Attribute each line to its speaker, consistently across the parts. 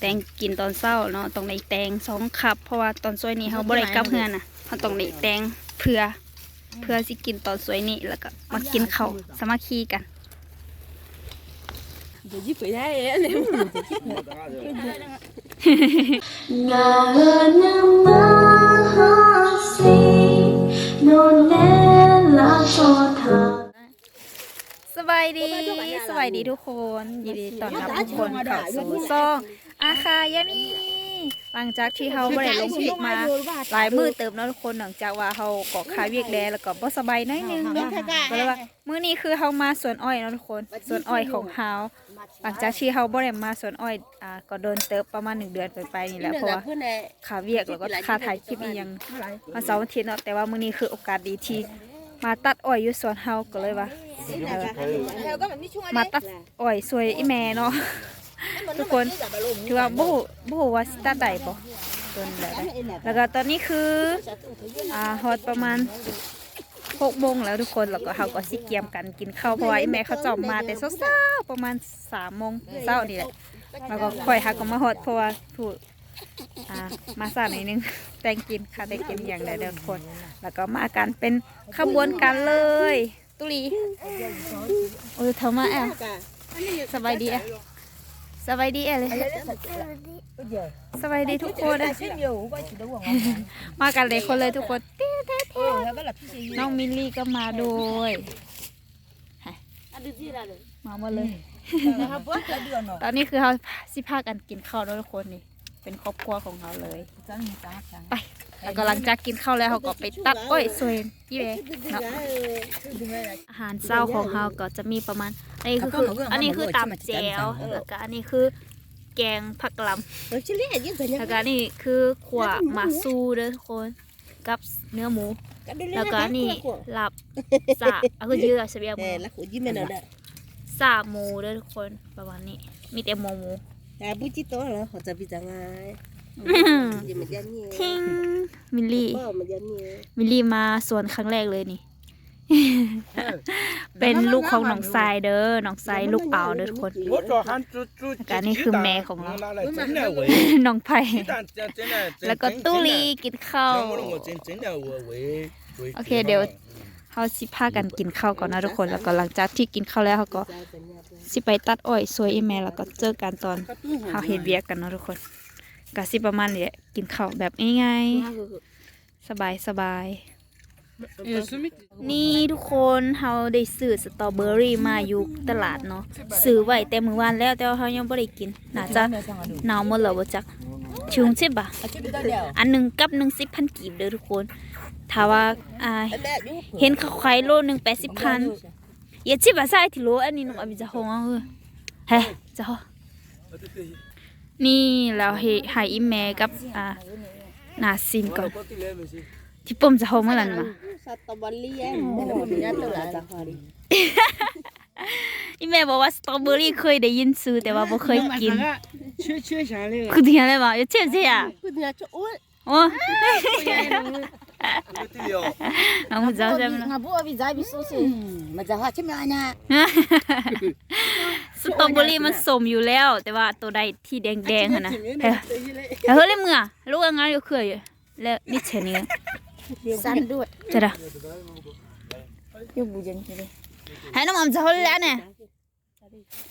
Speaker 1: แตงกินตอนเศร้าเนาะตรงในแตงสองขับ เพราะว่าตอนสวยนี้เขาบริกับเพื่อนอะเขาต้องในแตงเพื่อเพื่อสิกินตอนสวยนี้แล้วก็มากินเขาสมัคคีกัน
Speaker 2: เดี๋ยวยิ้ไปได้
Speaker 1: เลย สบายดีทุกคน ยินดีต้อนรับทุกคนเข้าสู่ซ่องอาคายามีหลังจากที่เขาบ่ได้ลงคลิปมาหลายมือเติมเนาะทุกคนหลังจากว่าเขาเกาะคาเวียกแดแล้วก็บ่สบายหน้อยหนึงเนาะก็เลยว่ามื้อนี้คือเขามาสวนอ้อยเนาะทุกคนสวนอ้อยของเขาหลังจากที่เขาบ่ได้มาสวนอ้อยอ่าก็เดินเติบประมาณหนึ่งเดือนไปๆนี่แหละเพราะว่าคาเวียกแล้วก็คาถ่ายคลิปอีหยังวันเสาร์วันอาทิตย์เนาะแต่ว่ามื้อนี้คือโอกาสดีที่มาตัดอ้อยอยู่สวนเฮาก็เลยว่า มาตัดอ้อยสวยอีแม่เนาะทุกคนถือว่าบูบูว่าสตาร์ไดปะต้นได้แล้วก็ตอนนี้คืออ่าฮอตประมาณหกโมงแล้วทุกคนแล้วก็เขาก็สิเกียมกันกินข้าวเพราะว่าอีแม่เขาจอมมาแต่เช้าๆประมาณสามโมงเช้านี่แหละแล้วก็ค่อยหักก็มาฮอตเพราะว่าถูกอ่ามาสาหน่อยนึงแต่งกินค่ะได้กินอย่างใดเดียวทุกคน แล้วก็มากันเป็นขบวนการเลย ตุลีโอ้ยเธอมาแอลสบายดีแอลสบายดีแอลเลยสบายดีทุกคนอะมากันเลยคนเลยทุกคนเต้เต้เต้น้องมิลลี่ก็มาด้วยมาหมดเลย ตอนนี้คือเขาสิพากันกินข้าวแล้วทุกคนนี่ เป็นครอบครัวของเขาเลย ไป แล้วก็หลังจากกินข้าวแล้วเขาก็ไปตัดอ้อยสวยยี่เบเนาะอาหารเช้าของเราก็จะมีประมาณอันนี้คือคืออันนี้คือตำแจวแล้วก็อันนี้คือแกงผักกะหล่ำแล้วก็อันนี้คือขวหมาซูเด้อทุกคนกับเนื้อหมู แล้วก็อันนี้ลาบสาอะคือยืดเสบียงหมู
Speaker 3: là của Jim này nè
Speaker 1: สาหมูเด้อทุกคนประมาณนี้มีแต่หมูหมู
Speaker 3: à bút chít tối là họ จะ bị chẳng ai เทิ้
Speaker 1: งมิลลี่มิลลี่มาสวนครั้งแรกเลยนี่ เป็นลูกของน้องทรายเด้อน้องทรายลูกเปล่าเด้อคน
Speaker 4: กา
Speaker 1: รนี่คือแม่ของเราน้องไผ่แล้วก็ตุลีกินข้าวโอเคเดี๋ยวเขาสิพากันกินข้าวก่อนนะทุกคนแล้วก็หลังจากที่กินข้าวแล้วเขาก็สิไปตัดอ้อยซวยอีแม่แล้วก็เจอกันตอนเขาเห็นเบียกกันนะทุกคน ก็สิประมาณนี้แหละกินข้าวแบบง่ายๆสบายสบายนี่ทุกคนเขาได้ซื้อสตรอเบอรี่มาอยู่ตลาดเนาะซื้อไว้แต่มื้อวานแล้วแต่ว่าเขายังบ่ได้กินน่าจะหนาวหมดแล้วบ่จักชุงใช่ปะอันหนึงกับหนึ่งสิบพันกีบเด้อทุกคนถ้าว่าอ่าเห็นเขาขายโลหนึ่งแปดสิบพันอย่าชิบะใส่ที่โลอันนี้น้องอภิจะหงเอาเออเฮ้จะหง นี่แล้วเฮหาอีเม่กับอ่านาซินก่อนที่ปุ่มจะโฮเมื่อไหร่มาอีเม่บอกว่าสตรอเบอรี่เคยได้ยินซื้อแต่ว่าไม่เคยกิน
Speaker 4: ชื่อชื่น
Speaker 1: คือเทียนเลว่าเชื่อเชื่อคือเที
Speaker 3: ยนจะ
Speaker 1: อ้
Speaker 4: ว
Speaker 1: นโอ้ งเจ้าใช่ไหม
Speaker 5: ngà bố bị giải bị số xì mà giờ họ chứ mẹ nha
Speaker 1: สตรอเบอรี่มันสมอยู่แล้ว แต่ว่าตัวใดที่แดงๆหั่นนะเฮ้ยเฮ้ยเลยมึงอะลูกงานอยู่เคยอยู่แล้วนี่เชนี่
Speaker 5: san đuổi
Speaker 1: จะได้
Speaker 5: yêu bù dân thế đi
Speaker 1: ให้น้องอมจะ holder แล้วเนี่ย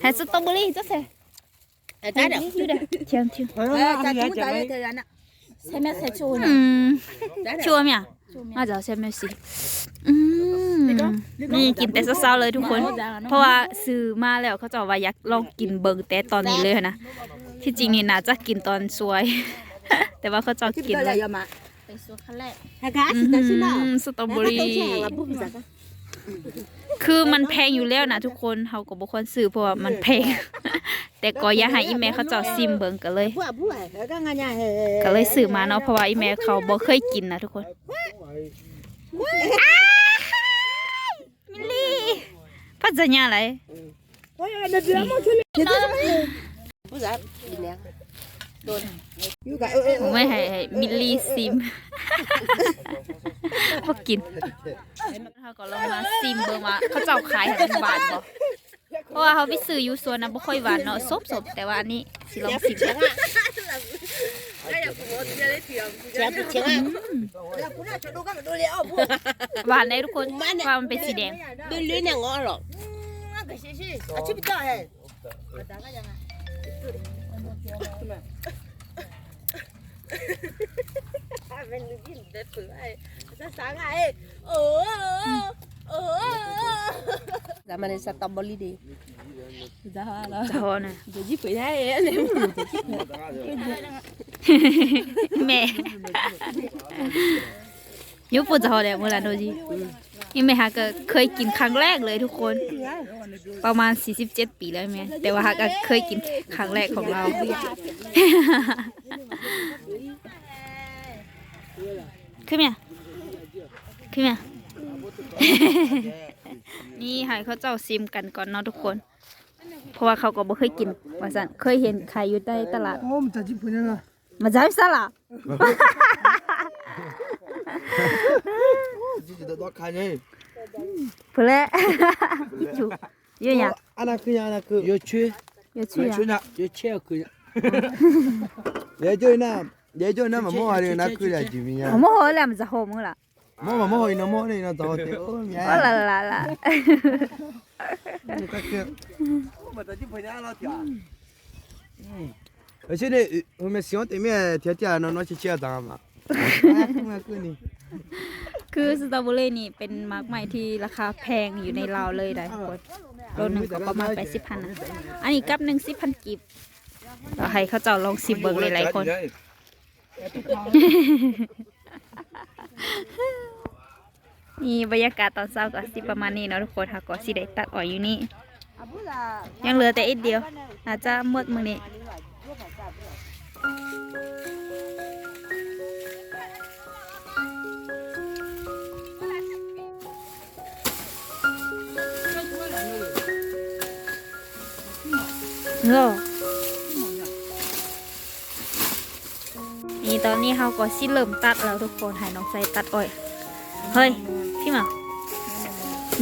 Speaker 1: ให้สตรอเบอรี่จ้ะเซ่
Speaker 3: à trái đâu
Speaker 1: อยู่เด้อเทียมเทียม
Speaker 5: ta chú tới thời gian ạ xem mẹ sẽ chôn
Speaker 1: อืม
Speaker 3: trái
Speaker 1: ชัวร์มั้ยมาจะใช่ไหมสิอืมนี่กินแต่เช้าๆเลยทุกคน เพราะว่าซื้อมาแล้วเขาจะว่าอยากลองกินเบิ่งแต่ตอนนี้เลยนะ ที่จริงนี่น่าจะกินตอนสวย แต่ว่าเขาจะกินเลย
Speaker 3: mà
Speaker 5: tay số khá lẹ
Speaker 3: à cá thì tao xin nào
Speaker 1: อืมสตรอเบอรี่
Speaker 3: là bút giặc
Speaker 1: คือมันแพงอยู่แล้วนะทุกคนเขาก็บ่ควรซื้อเพราะว่ามันแพง แต่ก็อยากให้อีแม่เขาเจ้าซิมเบิ่งก็เลย
Speaker 3: bút à bút à cái ngà nhà
Speaker 1: ก็เลยซื้อมาเนาะเพราะว่าอีแม่เขาบ่เคยกินนะทุกคนมิลลี่พัดจะยาอะไร
Speaker 3: bút giặc đi nè đồn như cái ơ
Speaker 1: ผมไม่ให้ให้มิลลี่ซิมบ่กินเขาก็ลองมาซิมเบิ่งว่าเขาเจ้าขายให้มันหวานบ่ เพราะว่าเขาไปซื้อยู่สวนนะบ่ค่อยหวานเนาะสบสบแต่ว่าอันนี้สิลองสิ
Speaker 3: บจะไปเชื่อ
Speaker 1: หวานได้ทุกคนความเป็นสีแดง
Speaker 3: ดูลิ้นี่ยงงอหรออาชีพเจ้า
Speaker 1: เหรอ
Speaker 3: เป็นลิ้นเด็
Speaker 1: ดเปื่อยจะสังไงเออ ไหร่โดจีนี่แม่ฮะก็เคยกินครั้งแรกเลยทุกคน ประมาณ 47 ปีแล้วแม่แต่ว่าฮะก็เคยกินครั้งแรกของเราขึ้นมาขึ้นมา นี่ให้เขาเจ้าซิมกันก่อนเนาะทุกคน เพราะว่าเขาก็บ่เคยกินว่าสั่นเคยเห็นใครอยู่ใต้ตลาด
Speaker 4: 어, 진짜 지푸냐 나.
Speaker 1: มาจ้าซะล่ะ
Speaker 4: 진짜 너, 너 가 냐?
Speaker 1: เพนแหละ อยู่อยู่หยัง
Speaker 4: 하나 그냥 하나 그.
Speaker 1: 여 추? อยู่ชื่อะยัง
Speaker 4: 여추 나. 여추야 그 냥. 예전에 예전에 뭐 하려나 그래야지
Speaker 1: ผ 그 냥. มโม่อะไรนะคือจหแล้วมันจะโหมมึงละ
Speaker 4: Mama mo hoy na mo ni
Speaker 1: na to te. Oh la la la. Ni
Speaker 4: ka ke. Ba ta ji pa ya la tia. Ở trên đây, hôm nay xíu thì mẹ thiếu tiền nó nó chỉ chia tao mà. Không mà cứ này.
Speaker 1: คือสตรอเบอรี่นี่เป็นมาร์กใหม่ที่ราคาแพงอยู่ในลาวเลยได้ทุกคนโลหนึ่งก็ประมาณแปดสิบพันอันนี้กับหนึ่งสิบพันกิบต่อให้เขาเจ้าลองสิบเบิร์กหลายๆคน นี่บรรยากาศตอนเช้าก็สิประมาณนี้เนาะทุกคนค่ะก็สิได้ตัดอ่อยอยู่นี่ยังเหลือแต่อีกเดียว อาจจะหมดมือนี้เงอนี่ตอนนี้เขาก็สิเริ่มตัดแล้วทุกคนให้น้องใส่ตัดอ้อย เฮ้ย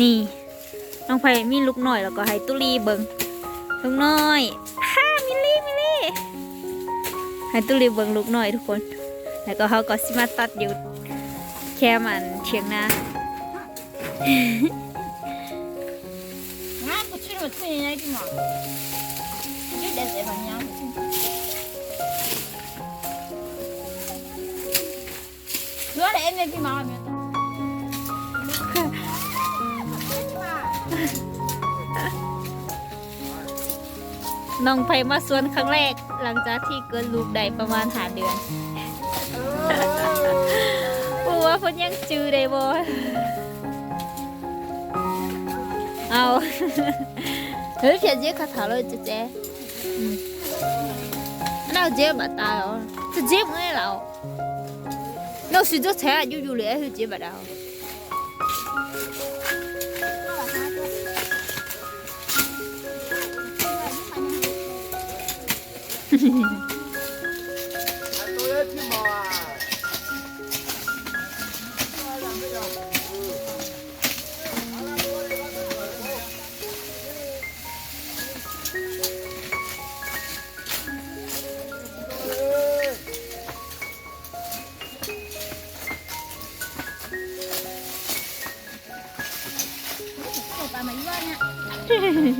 Speaker 1: นี่ น้องไผ่มีลูกหน่อยแล้วก็ให้ตุลีเบิงลูกหน่อยฮ่ามิลี่มิลี่ให้ตุลีเบิงลูกหน่อยทุกคน แล้วก็เขาก็สิมาตัดอยู่แค่มันเชียงนา
Speaker 5: น้าก็ช่วยมาช่วยยังไงดีมั้งวยเด็กเด็กมั
Speaker 1: นยังช่วยอะ
Speaker 5: ไรียพี่มาเนี่ย
Speaker 1: งไผ่มาสวนครั้งแรก หลังจากที่เกิดลูกได้ประมาณหาเดือนปูว่าเพิ่นยังจือได้บ่เอาเฮ้ยเพียงเจ๊เขาถามเลยเจ๊เจ๊อืม那เจ๊มาตายอ๋อจะเจ๊มึงไงเราเราสิจะใช้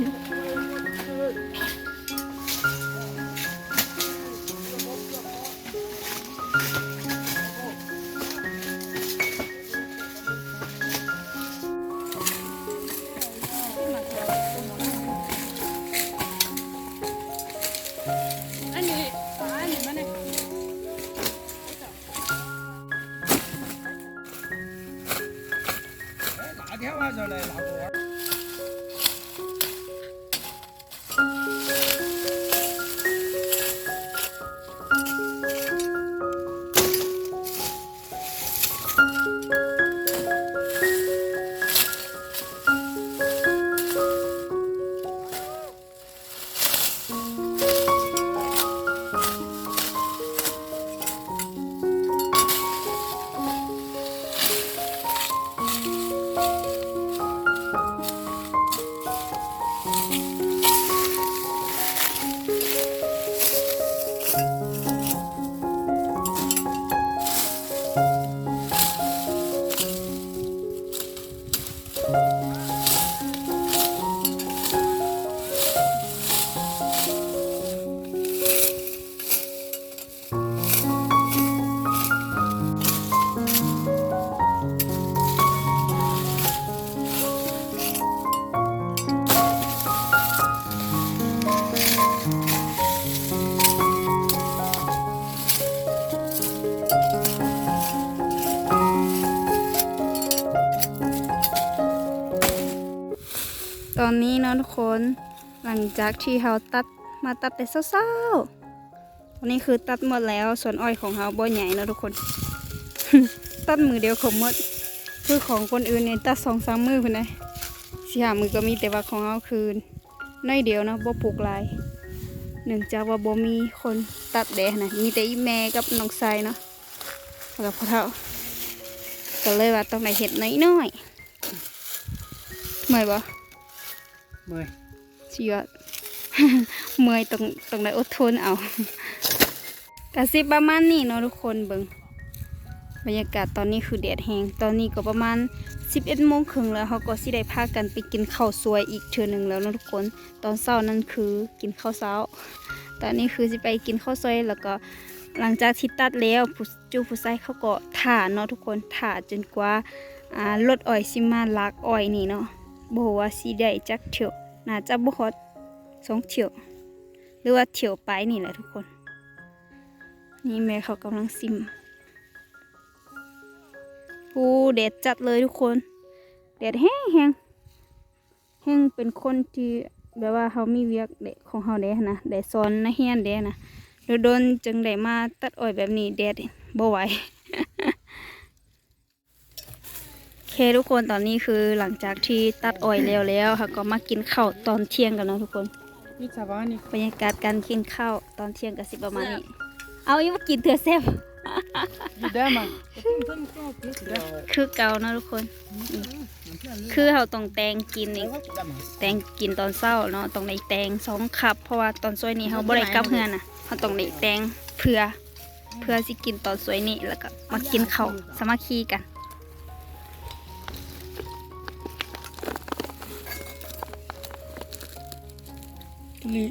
Speaker 1: อา
Speaker 4: 马上来拿个
Speaker 1: ตอนนี้เนาะทุกคนหลังจากที่เราตัดมาตัดแต่เศร้าๆวันนี้คือตัดหมดแล้วส่วนอ้อยของเราบ่ใหญ่เนาะทุกคน ตัดมือเดียวขมหมดคือของคนอื่นเนี่ยตัดสองสามมือคนใดสี่หามือก็มีแต่ว่าของเราคือน้อยเดียวเนาะบ่ปลูกลายเนื่งจากว่าบ่มีคนตัดแดดนะมีแต่อีแม่กับน้องชายเนาะแล้วพ่อเฒ่าก็เลยว่าต้องได้เห็ดน้อยๆเมื่อยบ่
Speaker 3: เมื่อย
Speaker 1: สุดยอดเมื่อยต้องต้องได้อดทนเอากะสิบประมาณนี้เนาะทุกคนเบิงบรรยากาศตอนนี้คือแดดแห้งตอนนี้ก็ประมาณ 11โมงครึ่งแล้วเขาก็สิได้พากันไปกินข้าวสวยอีกเทื่อหนึ่งแล้วนะทุกคน ตอนเช้านั้นคือกินข้าวเช้า ตอนนี้คือสิไปกินข้าวซอยแล้วก็หลังจากที่ตัดแล้วผู้จูผู้ใส่เขาก็ถ่าเนาะทุกคนถ่าจนกว่าอ่ารถอ้อยสิมาลากอ้อยนี่เนาะบ่ว่าสิได้จักเที่ย น่าจะบ่ฮอดสองเที่ยว หรือว่าเที่ยวไปนี่แหละทุกคน นี่แม่เขากำลังซิมปูแดดจัดเลยทุกคนแดดแห้งแห้งแห้งเป็นคนที่แบบว่าเขามีเวียกเด็กของเขาเด้นะแดดซ้อนนะเฮียนเด้นะโดนจึงได้มาตัดอ้อยแบบนี้แดดบ่ไหว โอ เคทุกคนตอนนี้คือหลังจากที่ตัดอ้อยแล้วแล้วค่ะก็มากินข้าวตอนเที่ยงกันเนาะทุกคน
Speaker 3: นี่ชาวบ้านนี่
Speaker 1: บรรยากาศการกินข้าวตอนเที่ยงกับสิประมาณนี้ เอาอีกมากินเถื่อแซ่บ
Speaker 3: อยู่ได้มั้ง
Speaker 1: คือเก่าเนาะทุกคนอืมคือเขาต้องแตงกินอีกแตงกินตอนเช้าเนาะต้องได้แตงสองคับ เพราะว่าตอนสวยนี้เขาบ่ได้กลับเฮือนน่ะเขาต้องได้แตงเพื่อเพื่อสิกินตอนสวยนี้แล้วก็มากินข้าวสามัคคีกัน
Speaker 3: นี่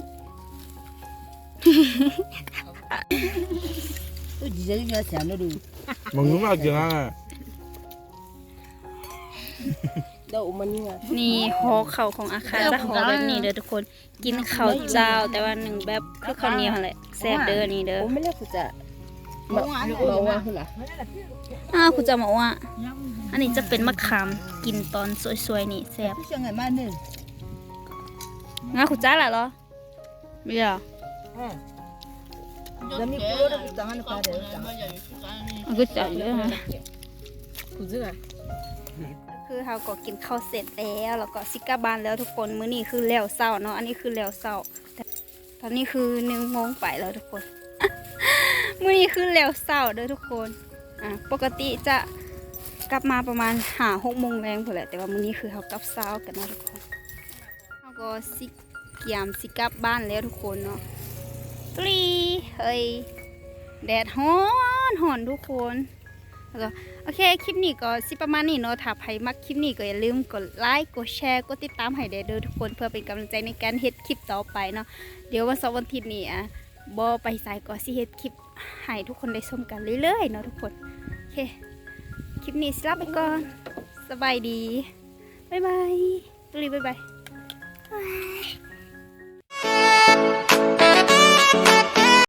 Speaker 3: โอ้ยจะยังเสียนดู
Speaker 4: มึงรู้มากจังอะ
Speaker 3: เดามันนี่ไง
Speaker 1: นี่หอเข่าของอาคารละหอแบบนี้เด้อทุกคน กินเข่าเจ้าแต่ว่าหนึ่งแบบคือข้าวเหนียวอะไรแซ่บเด้อนี่เด้อ
Speaker 3: ไม่เลือกกูจะมาว่าคุณล่ะ
Speaker 1: อ้าวคุณจะมาว่าอันนี้จะเป็นมะขามกินตอนสวยๆนี่แซ่บ
Speaker 3: ชียงใหม่มาหนึ่ง
Speaker 1: งาคุณจ้าล่ะเหรอ ไม่เหรอ
Speaker 3: แล้วมีกูรู้ได้กูจังอันก็ได้จัง
Speaker 1: มันก็จะเยอะนะ
Speaker 3: กูจะ
Speaker 1: คือเราก็กินข้าวเสร็จแล้วแล้วก็ซิกาบานแล้วทุกคนมื้อนี้คือแล้วเศร้าเนาะอันนี้คือแล้วเศร้าแต่ตอนนี้คือหนึ่งโมงไปแล้วทุกคน มื้อนี้คือแล้วเศร้าเด้อทุกคนอะปกติจะกลับมาประมาณหาหกโมงแรงพอแหละแต่ว่ามื้อนี้คือเขากลับเศร้ากันเนาะทุกคนเราก็ซิ เกียมซิกลับบ้านแล้วทุกคนเนาะตรีเฮ้ยแดดฮ้อนฮ้อนทุกคนแล้วก็โอเคคลิปนี้ก็สิประมาณนี้เนาะถ้าใครมักคลิปนี้ก็อย่าลืมกดไลค์กดแชร์กดติดตามให้ได้เด้อทุกคนเพื่อเป็นกำลังใจในการเฮ็ดคลิปต่อไปเนาะเดี๋ยววันเสาร์วันอาทิตย์นี้อะบ่ไปสายก็สิเฮ็ดคลิปให้ทุกคนได้ชมกันเรื่อยๆเนาะทุกคนโอเคคลิปนี้สิลาไปก่อนสบายดีบ๊ายบายตุลีบ๊ายบาย Música